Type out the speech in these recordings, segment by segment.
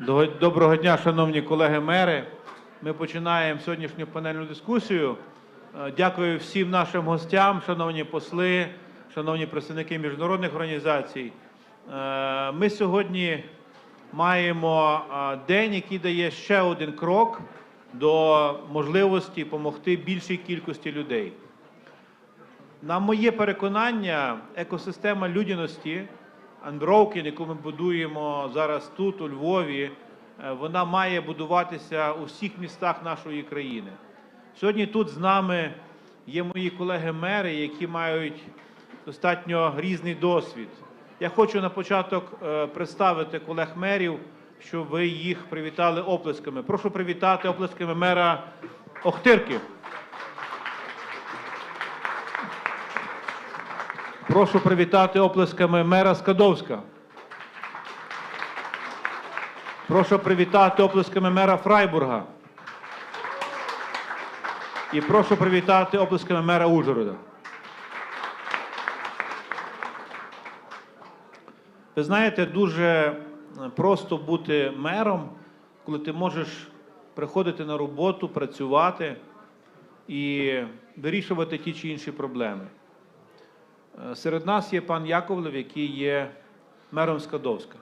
Доброго дня, шановні колеги-мери. Ми починаємо сьогоднішню панельну дискусію. Е, Дякую всім нашим гостям, шановні посли, шановні представники міжнародних організацій. Е, Ми сьогодні маємо е, день, який дає ще один крок до можливості допомогти більшій кількості людей. На моє переконання, екосистема людяності Unbroken, яку ми будуємо зараз тут, у Львові, е, вона має будуватися у всіх містах нашої країни. Сьогодні тут з нами є мої колеги-мери, які мають достатньо різний досвід. Я хочу на початок е, представити колег-мерів, щоб ви їх привітали оплесками. Прошу привітати оплесками мера Охтирки. Прошу привітати оплесками мера Скадовська. Прошу привітати оплесками мера Фрайбурга. І прошу привітати оплесками мера Ужгорода. Ви знаєте, дуже просто бути мером, коли ти можеш приходити на роботу, працювати і вирішувати ті чи інші проблеми. Е, Серед нас є пан Яковлев, який є мером Скадовська.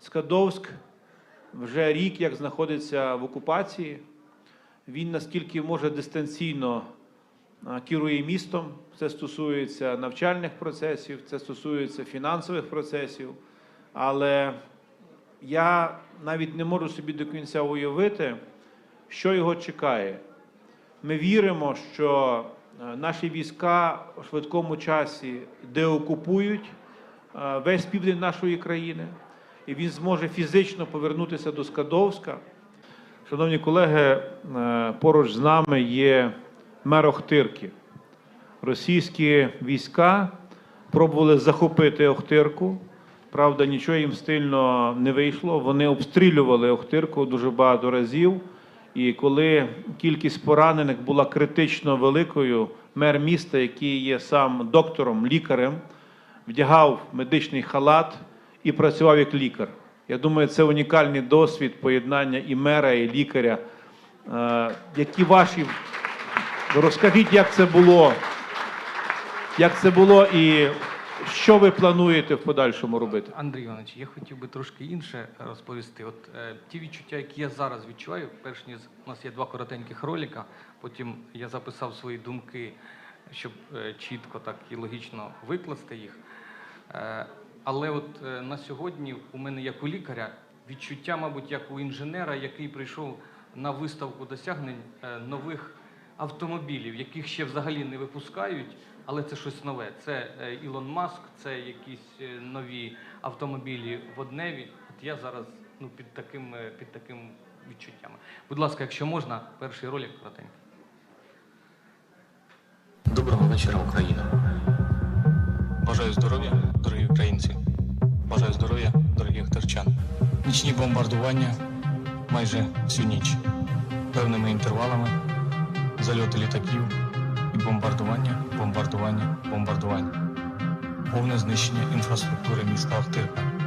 Скадовськ вже рік як знаходиться в окупації. Він наскільки може дистанційно керує містом. Це стосується навчальних процесів, це стосується фінансових процесів. Але я навіть не можу собі до кінця уявити, що його чекає. Ми віримо, що е, наші війська у швидкому часі деокупують е, весь південь нашої країни, і він зможе фізично повернутися до Скадовська. Шановні колеги, е, поруч з нами є мер Охтирки. Російські війська пробували захопити Охтирку. Правда, нічого їм стильно не вийшло. Вони обстрілювали Охтирку дуже багато разів. І коли кількість поранених була критично великою, мер міста, який є сам доктором, лікарем, вдягав медичний халат і працював як лікар. Я думаю, це унікальний досвід поєднання і мера, і лікаря. Е, Які ваші розкажіть, як це було, як це було і що ви плануєте в подальшому робити? Андрій Іванович, я хотів би трошки інше розповісти. От е, ті відчуття, які я зараз відчуваю, перш ніж у нас є два коротеньких ролика, потім я записав свої думки, щоб е, чітко так і логічно викласти їх. Е, але от е, на сьогодні у мене як у лікаря відчуття, мабуть, як у інженера, який прийшов на виставку досягнень е, нових автомобілів, яких ще взагалі не випускають, але це щось нове. Це е, Ілон Маск, це якісь е, нові автомобілі водневі. От я зараз ну, під таким, е, під таким відчуттями. Будь ласка, якщо можна, перший ролик коротенький. Доброго вечора, Україна. Бажаю здоров'я, дорогі українці. Бажаю здоров'я, дорогі хтерчан. Нічні бомбардування майже всю ніч. Певними інтервалами, зальоти літаків і бомбардування, бомбардування, бомбардування. Повне знищення інфраструктури міста Охтирка.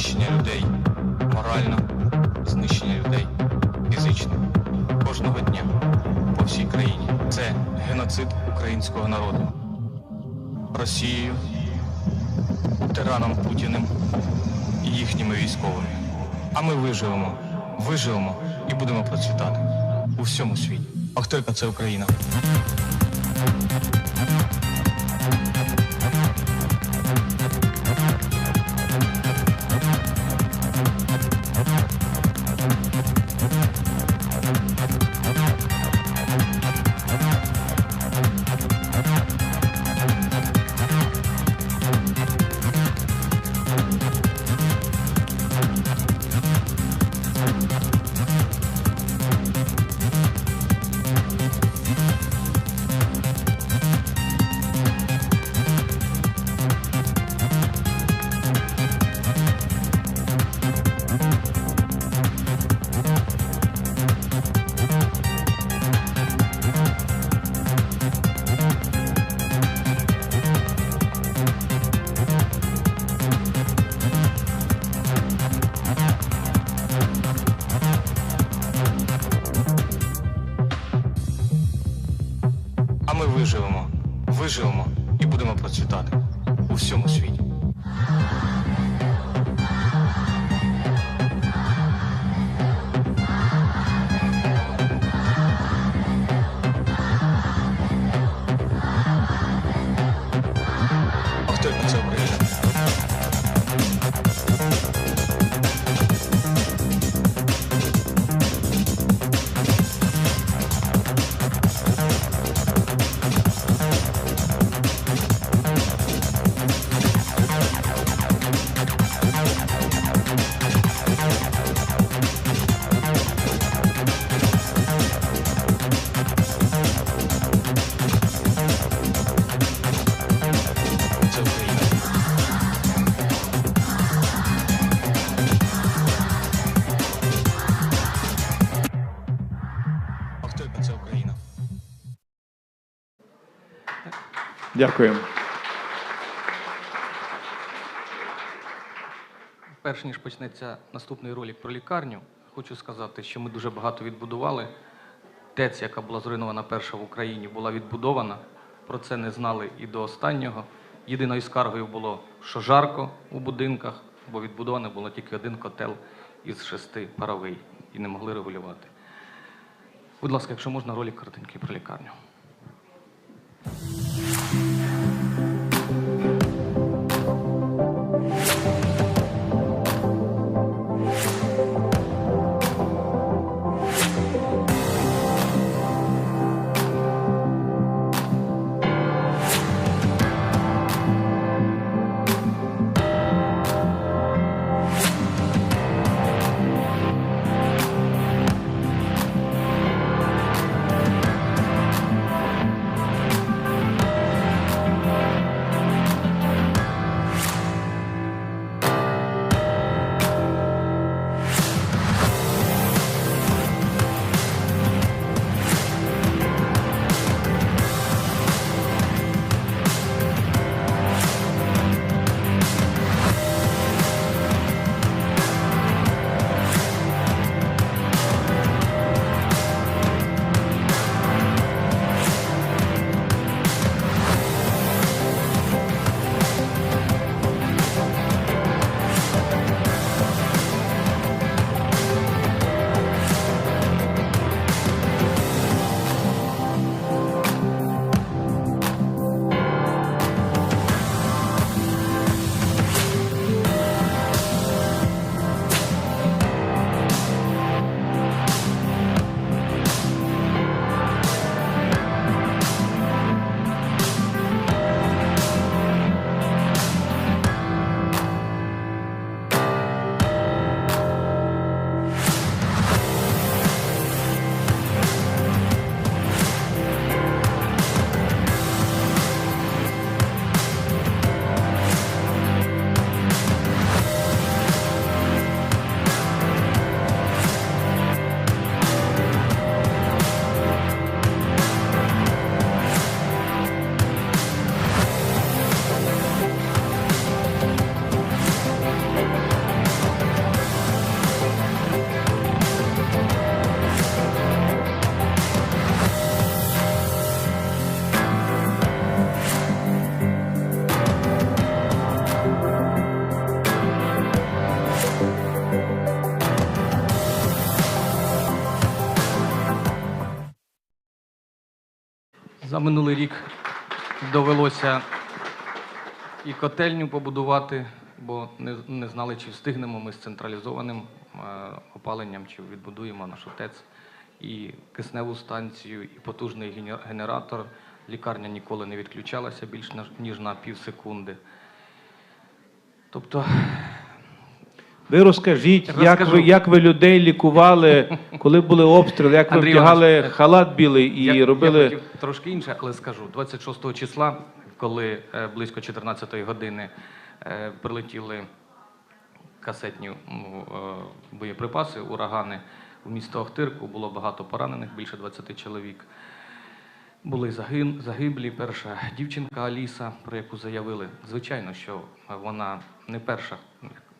Знищення людей морально, знищення людей фізично. Кожного дня по всій країні. Це геноцид українського народу. Росією, тираном Путіним і їхніми військовими. А ми виживемо, виживемо і будемо процвітати у всьому світі. Охтирка це Україна. І будемо процвітати у всьому світі. А Дякую. Перш ніж почнеться наступний ролик про лікарню, хочу сказати, що ми дуже багато відбудували. ТЕЦ, яка була зруйнована перша в Україні, була відбудована. Про це не знали і до останнього. Єдиною скаргою було, що жарко у будинках, бо відбудований було тільки один котел із шести паровий і не могли регулювати. Будь ласка, якщо можна, ролик коротенький про лікарню. Минулий рік довелося і котельню побудувати, бо не, не знали, чи встигнемо ми з централізованим е, опаленням, чи відбудуємо нашу ТЕЦ, і кисневу станцію, і потужний генератор. Лікарня ніколи не відключалася більш ніж на пів секунди. Тобто Ви розкажіть, як Розкажу. ви, як ви людей лікували, коли були обстріли, як ви Андрій вдягали Іванович, е, халат білий і я, робили. Я хотів трошки інше, але скажу. 26 числа, коли е, близько 14 години е, прилетіли касетні ну, е, боєприпаси, урагани в місто Охтирку, було багато поранених, більше 20 чоловік. Були загин, загиблі. Перша дівчинка Аліса, про яку заявили. Звичайно, що вона не перша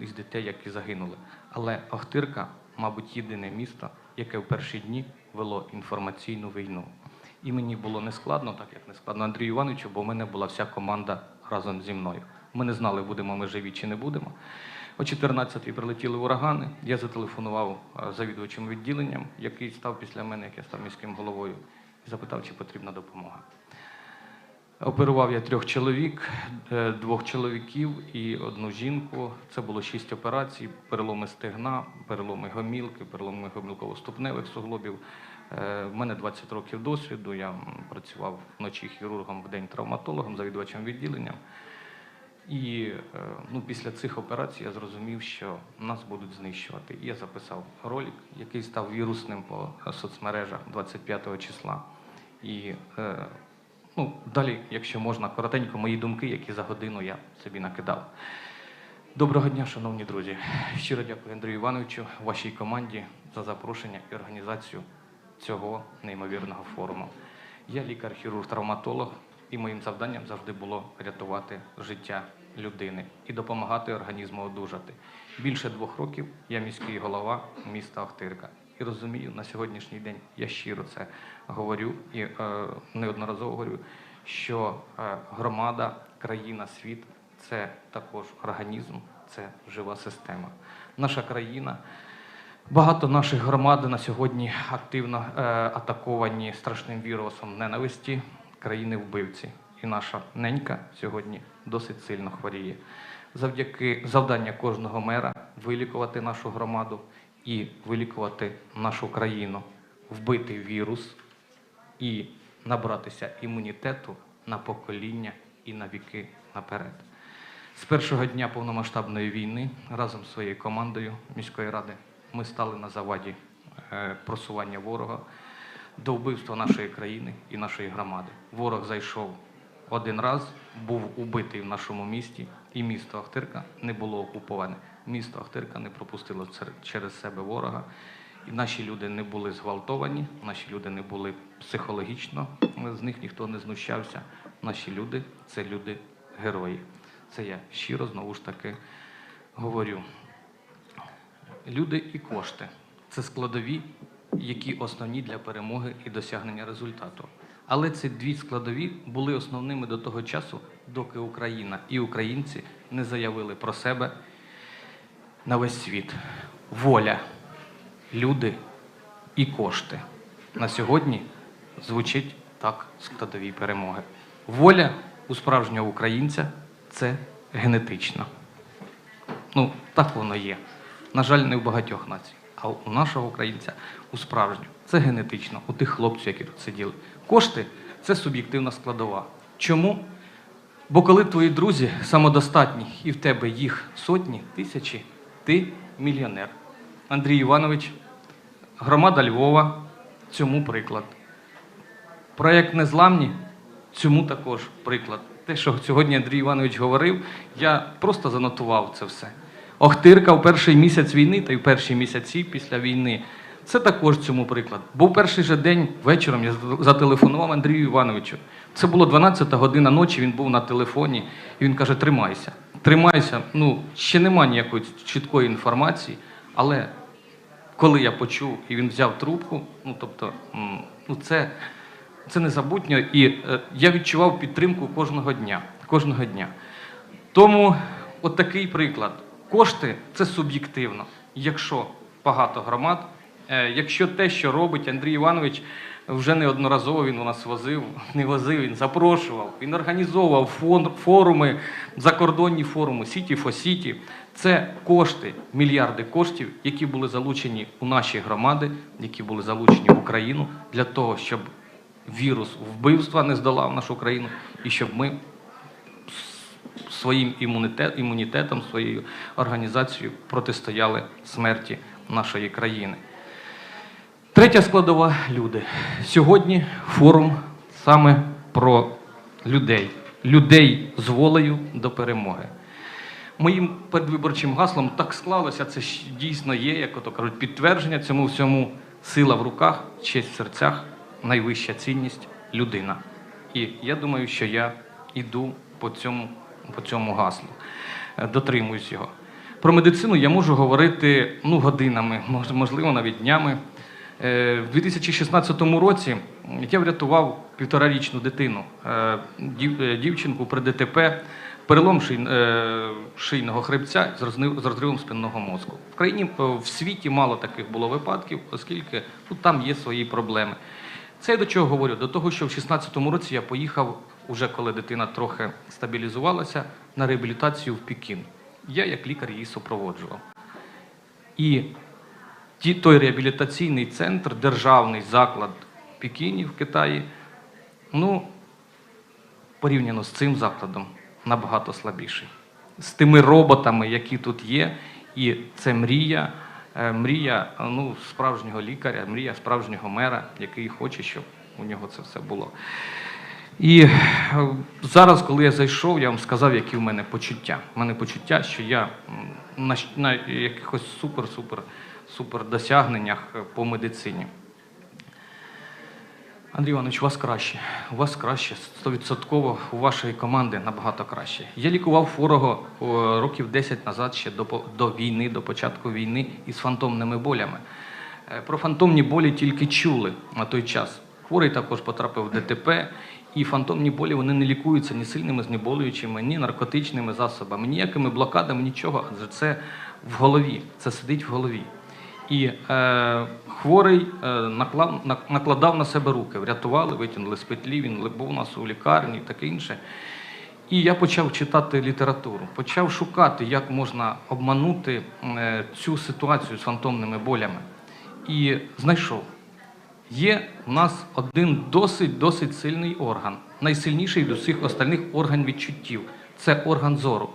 із дітей, які загинули. Але Охтирка, мабуть, єдине місто, яке в перші дні вело інформаційну війну. І мені було не складно, так як не складно Андрію Івановичу, бо в мене була вся команда разом зі мною. Ми не знали, будемо ми живі чи не будемо. О 14-й прилетіли урагани. Я зателефонував е, завідувачем відділенням, який став після мене, як я став міським головою, і запитав, чи потрібна допомога. Оперував я трьох чоловік, е, двох чоловіків і одну жінку. Це було шість операцій: переломи стегна, переломи гомілки, переломи гомілково-ступневих суглобів. Е, В мене 20 років досвіду. Я працював вночі хірургом, вдень травматологом, завідувачем відділенням. І е, ну, після цих операцій я зрозумів, що нас будуть знищувати. І я записав ролик, який став вірусним по е, соцмережах 25 числа. І е, ну, далі, якщо можна, коротенько мої думки, які за годину я собі накидав. Доброго дня, шановні друзі. Щиро дякую Андрію Івановичу, вашій команді за запрошення і організацію цього неймовірного форуму. Я лікар-хірург-травматолог, і моїм завданням завжди було рятувати життя людини і допомагати організму одужати. Більше двох років я міський голова міста Охтирка. І розумію, на сьогоднішній день я щиро це говорю і е, неодноразово говорю, що е, громада, країна, світ це також організм, це жива система. Наша країна. Багато наших громад на сьогодні активно е, атаковані страшним вірусом ненависті країни-вбивці. І наша ненька сьогодні досить сильно хворіє. Завдяки завдання кожного мера вилікувати нашу громаду і вилікувати нашу країну, вбити вірус і набратися імунітету на покоління і на віки наперед. З першого дня повномасштабної війни разом з своєю командою міської ради ми стали на заваді е, просування ворога до вбивства нашої країни і нашої громади. Ворог зайшов один раз, був убитий в нашому місті, і місто Ахтирка не було окуповане. Місто Ахтирка не пропустило через себе ворога. І наші люди не були зґвалтовані, наші люди не були психологічно, з них ніхто не знущався. Наші люди це люди герої. Це я щиро знову ж таки говорю. Люди і кошти це складові, які основні для перемоги і досягнення результату. Але ці дві складові були основними до того часу, доки Україна і українці не заявили про себе на весь світ. Воля, люди і кошти. На сьогодні звучить так складові перемоги. Воля у справжнього українця це генетично. Ну, так воно є. На жаль, не в багатьох націй. А у нашого українця, у справжнього, це генетично, у тих хлопців, які тут сиділи. Кошти це суб'єктивна складова. Чому? Бо коли твої друзі самодостатні і в тебе їх сотні, тисячі, ти мільйонер. Андрій Іванович, громада Львова, цьому приклад. Проєкт Незламні цьому також приклад. Те, що сьогодні Андрій Іванович говорив, я просто занотував це все. Охтирка в перший місяць війни та й в перші місяці після війни. Це також цьому приклад. Бо в перший же день вечором я зателефонував Андрію Івановичу. Це було 12 година ночі, він був на телефоні, і він каже: тримайся, тримайся. Ну, ще нема ніякої чіткої інформації, але коли я почув і він взяв трубку, ну тобто, ну це, це незабутньо, і е, я відчував підтримку кожного дня. Кожного дня. Тому от такий приклад. Кошти це суб'єктивно. Якщо багато громад, е, якщо те, що робить Андрій Іванович, вже неодноразово він у нас возив, не возив, він запрошував, він організовував фон- форуми, закордонні форуми, Сіті фо Сіті. Це кошти, мільярди коштів, які були залучені у наші громади, які були залучені в Україну для того, щоб вірус вбивства не здолав нашу країну і щоб ми своїм імунітет, імунітетом, своєю організацією протистояли смерті нашої країни. Третя складова люди. Сьогодні форум саме про людей, людей з волею до перемоги. Моїм передвиборчим гаслом так склалося, це дійсно є, як ото кажуть, підтвердження цьому всьому сила в руках, честь в серцях, найвища цінність людина. І я думаю, що я іду по цьому, по цьому гаслу, е, дотримуюсь його. Про медицину я можу говорити ну, годинами, можливо, навіть днями. Е, В 2016 році я врятував півторарічну дитину, е, е, дівчинку при ДТП, перелом шийного хребця з розривом спинного мозку. В країні в світі мало таких було випадків, оскільки ну, там є свої проблеми. Це я до чого говорю? До того, що в 2016 році я поїхав, уже коли дитина трохи стабілізувалася, на реабілітацію в Пекін. Я як лікар її супроводжував. І той реабілітаційний центр, державний заклад в Пекіні в Китаї, ну, порівняно з цим закладом, набагато слабіший. З тими роботами, які тут є, і це мрія, е, мрія ну, справжнього лікаря, мрія справжнього мера, який хоче, щоб у нього це все було. І е, зараз, коли я зайшов, я вам сказав, які в мене почуття. У мене почуття, що я на, на якихось супер-супер супер досягненнях е, по медицині. Андрій Іванович, у вас краще. У вас краще, стовідсотково у вашої команди набагато краще. Я лікував хворого років 10 назад, ще до, до війни, до початку війни, із фантомними болями. Е, Про фантомні болі тільки чули на той час. Хворий також потрапив в ДТП, і фантомні болі вони не лікуються ні сильними знеболюючими, ні наркотичними засобами, ніякими блокадами, нічого. Адже це в голові, це сидить в голові. І е, хворий е, наклав, накладав на себе руки, врятували, витягнули з петлі, він був у нас у лікарні і таке інше. І я почав читати літературу, почав шукати, як можна обманути е, цю ситуацію з фантомними болями. І знайшов. Є в нас один досить досить сильний орган, найсильніший до всіх остальних орган відчуттів це орган зору.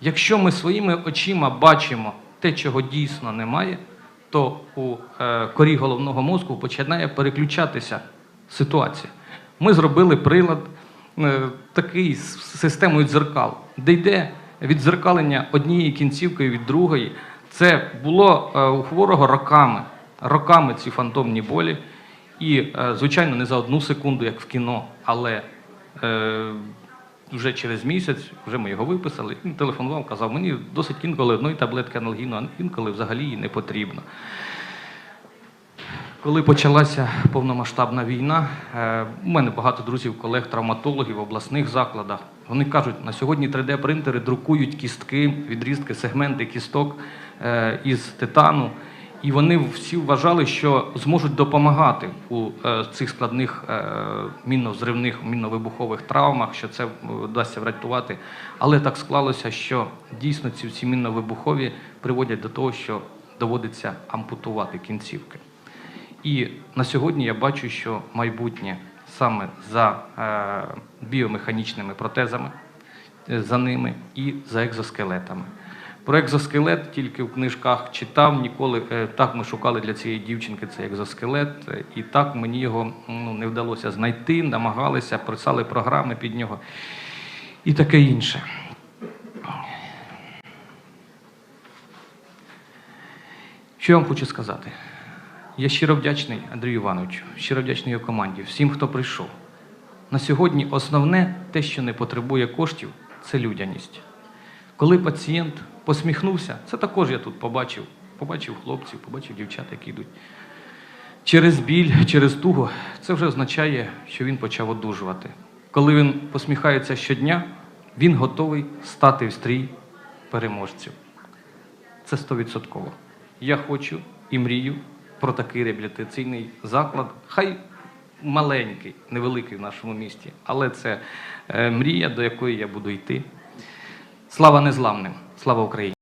Якщо ми своїми очима бачимо те, чого дійсно немає, то у е, корі головного мозку починає переключатися ситуація. Ми зробили прилад е, такий з системою дзеркал, де йде віддзеркалення однієї кінцівки від другої. Це було е, у хворого роками, роками ці фантомні болі. І, звичайно, не за одну секунду, як в кіно, але вже через місяць, вже ми його виписали. Він телефонував, казав, мені досить інколи одної таблетки аналгіну, а інколи взагалі її не потрібно. Коли почалася повномасштабна війна, е, у мене багато друзів, колег, травматологів в обласних закладах. Вони кажуть, на сьогодні 3D-принтери друкують кістки, відрізки, сегменти кісток е, із титану. І вони всі вважали, що зможуть допомагати у е, цих складних е, мінно-взривних, мінно-вибухових травмах, що це е, вдасться врятувати. Але так склалося, що дійсно ці всі мінно-вибухові приводять до того, що доводиться ампутувати кінцівки. І на сьогодні я бачу, що майбутнє саме за біомеханічними протезами, за ними і за екзоскелетами. Про екзоскелет тільки в книжках читав, ніколи е, так ми шукали для цієї дівчинки цей екзоскелет, і так мені його ну, не вдалося знайти, намагалися, писали програми під нього і таке інше. Що я вам хочу сказати? Я щиро вдячний Андрію Івановичу, щиро вдячний його команді, всім, хто прийшов. На сьогодні основне те, що не потребує коштів, це людяність. Коли пацієнт посміхнувся, це також я тут побачив. Побачив хлопців, побачив дівчат, які йдуть. Через біль, через тугу, це вже означає, що він почав одужувати. Коли він посміхається щодня, він готовий стати в стрій переможців. Це стовідсотково. Я хочу і мрію про такий реабілітаційний заклад. Хай маленький, невеликий в нашому місті, але це е, мрія, до якої я буду йти. Слава незламним! Слава Україні!